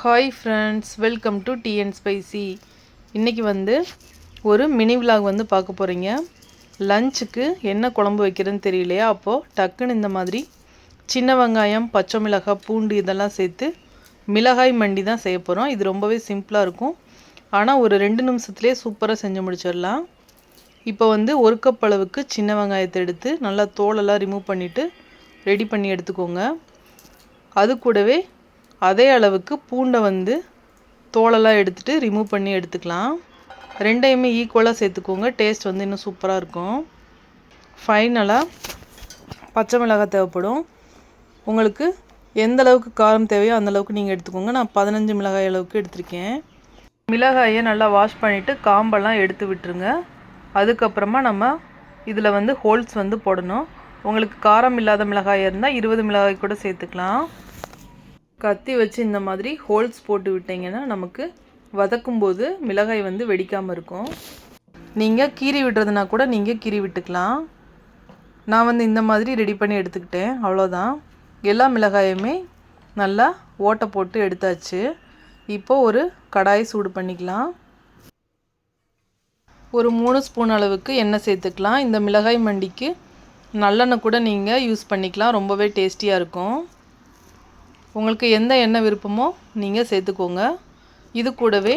Hi friends welcome to TN spicy இன்றைக்கி வந்து ஒரு மினி விலாக் வந்து பார்க்க போகிறீங்க லஞ்சுக்கு என்ன குழம்பு வைக்கிறதுன்னு தெரியலையா? அப்போது டக்குன்னு இந்த மாதிரி சின்ன வெங்காயம் பச்சை மிளகாய் பூண்டு இதெல்லாம் சேர்த்து மிளகாய் மண்டி தான் செய்ய போகிறோம் இது ரொம்பவே சிம்பிளாக இருக்கும். ஆனால் ஒரு ரெண்டு நிமிஷத்துலேயே சூப்பராக செஞ்சு முடிச்சிடலாம். இப்போ வந்து ஒரு கப் அளவுக்கு சின்ன வெங்காயத்தை எடுத்து நல்லா தோலெல்லாம் ரிமூவ் பண்ணிவிட்டு ரெடி பண்ணி எடுத்துக்கோங்க. அது கூடவே அதே அளவுக்கு பூண்டை வந்து தோலெல்லாம் எடுத்துகிட்டு ரிமூவ் பண்ணி எடுத்துக்கலாம். ரெண்டையுமே ஈக்குவலாக சேர்த்துக்கோங்க. டேஸ்ட் வந்து இன்னும் சூப்பராக இருக்கும். ஃபைனலாக பச்சை மிளகாய் தேவைப்படும். உங்களுக்கு எந்த அளவுக்கு காரம் தேவையோ அந்த அளவுக்கு நீங்கள் எடுத்துக்கோங்க. நான் பதினஞ்சு மிளகாய் அளவுக்கு எடுத்திருக்கேன். மிளகாயை நல்லா வாஷ் பண்ணிவிட்டு காம்பெல்லாம் எடுத்து விட்டுருங்க. அதுக்கப்புறமா நம்ம இதில் வந்து ஹோல்ஸ் வந்து போடணும். உங்களுக்கு காரம் இல்லாத மிளகாய் இருந்தால் இருபது மிளகாய் கூட சேர்த்துக்கலாம். கத்தி வச்சு இந்த மாதிரி ஹோல்ஸ் போட்டு விட்டிங்கன்னா நமக்கு வதக்கும்போது மிளகாய் வந்து வெடிக்காமல் இருக்கும். நீங்கள் கீறி விடுறதுனா கூட நீங்கள் கீறி விட்டுக்கலாம். நான் வந்து இந்த மாதிரி ரெடி பண்ணி எடுத்துக்கிட்டேன். அவ்வளோதான் எல்லா மிளகாயுமே நல்லா ஓட்டை போட்டு எடுத்தாச்சு. இப்போது ஒரு கடாய் சூடு பண்ணிக்கலாம். ஒரு மூணு ஸ்பூன் அளவுக்கு எண்ணெய் சேர்த்துக்கலாம். இந்த மிளகாய் மண்டிக்கு நல்லெண்ணெய் கூட நீங்கள் யூஸ் பண்ணிக்கலாம். ரொம்பவே டேஸ்டியாக இருக்கும். உங்களுக்கு எந்த எண்ணெய் விருப்பமோ நீங்கள் சேர்த்துக்கோங்க. இது கூடவே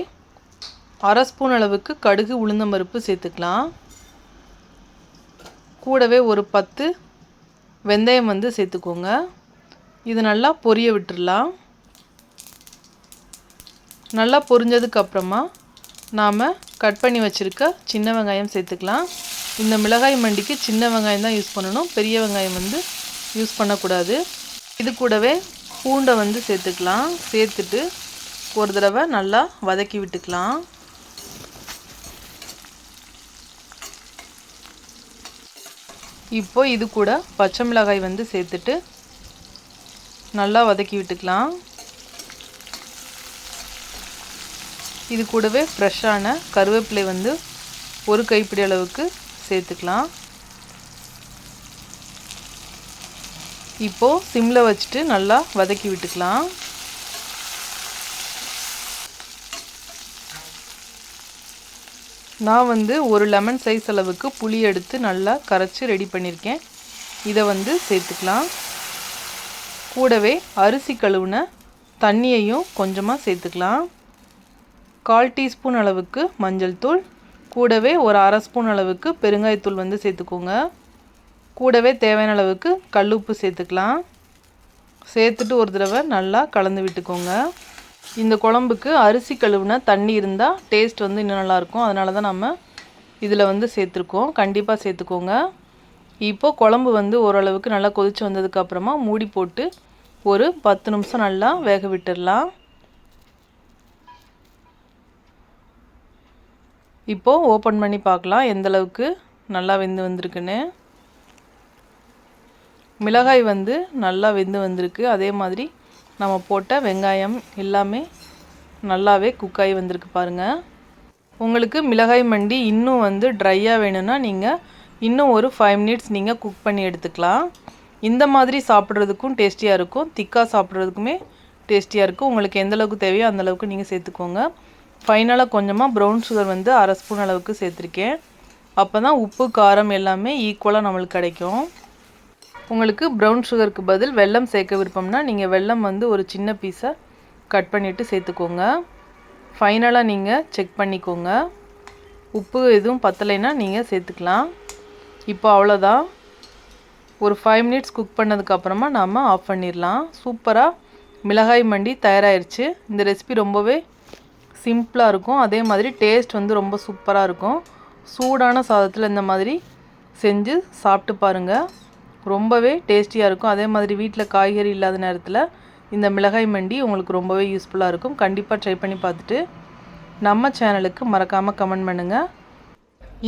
அரை ஸ்பூன் அளவுக்கு கடுகு உளுந்தம்பருப்பு சேர்த்துக்கலாம். கூடவே ஒரு பத்து வெந்தயம் வந்து சேர்த்துக்கோங்க. இது நல்லா பொரிய விட்டுடலாம் நல்லா பொரிஞ்சதுக்கு அப்புறமா நாம் கட் பண்ணி வச்சுருக்க சின்ன வெங்காயம் சேர்த்துக்கலாம். இந்த மிளகாய் மண்டிக்கு சின்ன வெங்காயம் தான் யூஸ் பண்ணணும். பெரிய வெங்காயம் வந்து யூஸ் பண்ணக்கூடாது. இது கூடவே பூண்டை வந்து சேர்த்துக்கலாம். சேர்த்துட்டு ஒரு தடவை நல்லா வதக்கி விட்டுக்கலாம். இப்போ இது கூட பச்சை மிளகாய் வந்து சேர்த்துட்டு நல்லா வதக்கி விட்டுக்கலாம். இது கூடவே ஃப்ரெஷ்ஷான கருவேப்பிலை வந்து ஒரு கைப்பிடி அளவுக்கு சேர்த்துக்கலாம். இப்போது சிம்மில் வச்சுட்டு நல்லா வதக்கி விட்டுக்கலாம். நான் வந்து ஒரு லெமன் சைஸ் அளவுக்கு புளி எடுத்து நல்லா கரைச்சி ரெடி பண்ணியிருக்கேன் இதை வந்து சேர்த்துக்கலாம். கூடவே அரிசி கழுவுன தண்ணியையும் கொஞ்சமாக சேர்த்துக்கலாம். கால் டீஸ்பூன் அளவுக்கு மஞ்சள் தூள். கூடவே ஒரு அரை ஸ்பூன் அளவுக்கு பெருங்காயத்தூள் வந்து சேர்த்துக்கோங்க. கூடவே தேவையான அளவுக்கு கல் உப்பு சேர்த்துக்கலாம். சேர்த்துட்டு ஒரு தடவை நல்லா கலந்து விட்டுக்கோங்க. இந்த குழம்புக்கு அரிசி கழுவுனா தண்ணி இருந்தால் டேஸ்ட் வந்து இன்னும் நல்லாயிருக்கும் அதனால தான் நம்ம இதில் வந்து சேர்த்துருக்கோம். கண்டிப்பாக சேர்த்துக்கோங்க. இப்போது குழம்பு வந்து ஓரளவுக்கு நல்லா கொதித்து வந்ததுக்கப்புறமா மூடி போட்டு ஒரு பத்து நிமிஷம் நல்லா வேக விட்டுடலாம் இப்போது ஓப்பன் பண்ணி பார்க்கலாம். எந்தளவுக்கு நல்லா வெந்து வந்திருக்குன்னு. மிளகாய் வந்து நல்லா வெந்து வந்திருக்கு. அதே மாதிரி நம்ம போட்ட வெங்காயம் எல்லாமே நல்லாவே குக்காகி வந்திருக்கு பாருங்கள் உங்களுக்கு மிளகாய் மண்டி இன்னும் வந்து ட்ரையாக வேணும்னா நீங்கள் இன்னும் ஒரு ஃபைவ் மினிட்ஸ் நீங்கள் குக் பண்ணி எடுத்துக்கலாம். இந்த மாதிரி சாப்பிட்றதுக்கும் டேஸ்டியாக இருக்கும். திக்காக சாப்பிட்றதுக்குமே டேஸ்டியாக இருக்கும். உங்களுக்கு எந்த அளவுக்கு தேவையோ அந்தளவுக்கு நீங்கள் சேர்த்துக்கோங்க. ஃபைனலாக கொஞ்சமாக ப்ரௌன் சுகர் வந்து அரை ஸ்பூன் அளவுக்கு சேர்த்துருக்கேன். அப்போ தான் உப்பு காரம் எல்லாமே ஈக்குவலாக நம்மளுக்கு கிடைக்கும். உங்களுக்கு ப்ரௌன் சுகருக்கு பதில் வெல்லம் சேர்க்க விருப்பம்னா நீங்கள் வெல்லம் வந்து ஒரு சின்ன பீஸை கட் பண்ணிவிட்டு சேர்த்துக்கோங்க. ஃபைனலாக நீங்கள் செக் பண்ணிக்கோங்க. உப்பு எதுவும் பத்தலைன்னா நீங்கள் சேர்த்துக்கலாம். இப்போ அவ்வளோதான் ஒரு ஃபைவ் மினிட்ஸ் குக் பண்ணதுக்கப்புறமா நாம் ஆஃப் பண்ணிடலாம். சூப்பராக மிளகாய் மண்டி தயாராகிடுச்சு இந்த ரெசிபி ரொம்பவே சிம்பிளாக இருக்கும். அதே மாதிரி டேஸ்ட் வந்து ரொம்ப சூப்பராக இருக்கும். சூடான சாதத்தில் இந்த மாதிரி செஞ்சு சாப்பிட்டு பாருங்கள் ரொம்பவே டேஸ்டியாக இருக்கும். அதே மாதிரி வீட்டில் காய்கறி இல்லாத நேரத்தில் இந்த மிளகாய் மண்டி உங்களுக்கு ரொம்பவே யூஸ்ஃபுல்லாக இருக்கும். கண்டிப்பாக ட்ரை பண்ணி பார்த்துட்டு நம்ம சேனலுக்கு மறக்காமல் கமெண்ட் பண்ணுங்கள்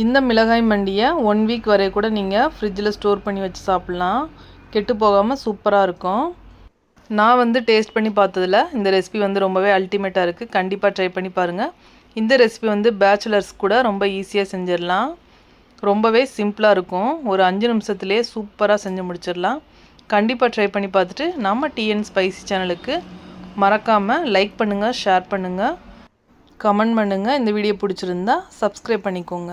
இந்த மிளகாய் மண்டியை ஒன் வீக் வரை கூட நீங்கள் ஃப்ரிட்ஜில் ஸ்டோர் பண்ணி வச்சு சாப்பிட்லாம். கெட்டு போகாமல் சூப்பராக இருக்கும். நான் வந்து டேஸ்ட் பண்ணி பார்த்ததில் இந்த ரெசிபி வந்து ரொம்பவே அல்டிமேட்டாக இருக்குது கண்டிப்பாக ட்ரை பண்ணி பாருங்கள் இந்த ரெசிபி வந்து பேச்சுலர்ஸ் கூட ரொம்ப ஈஸியாக செஞ்சிடலாம். ரொம்பவே சிம்பிளாக இருக்கும். ஒரு அஞ்சு நிமிஷத்துலேயே சூப்பராக செஞ்சு முடிச்சிடலாம். கண்டிப்பாக ட்ரை பண்ணி பார்த்துட்டு நம்ம டிஎன் ஸ்பைசி சேனலுக்கு மறக்காமல் லைக் பண்ணுங்கள் ஷேர் பண்ணுங்கள் கமெண்ட் பண்ணுங்கள் இந்த வீடியோ பிடிச்சிருந்தா சப்ஸ்கிரைப் பண்ணிக்கோங்க.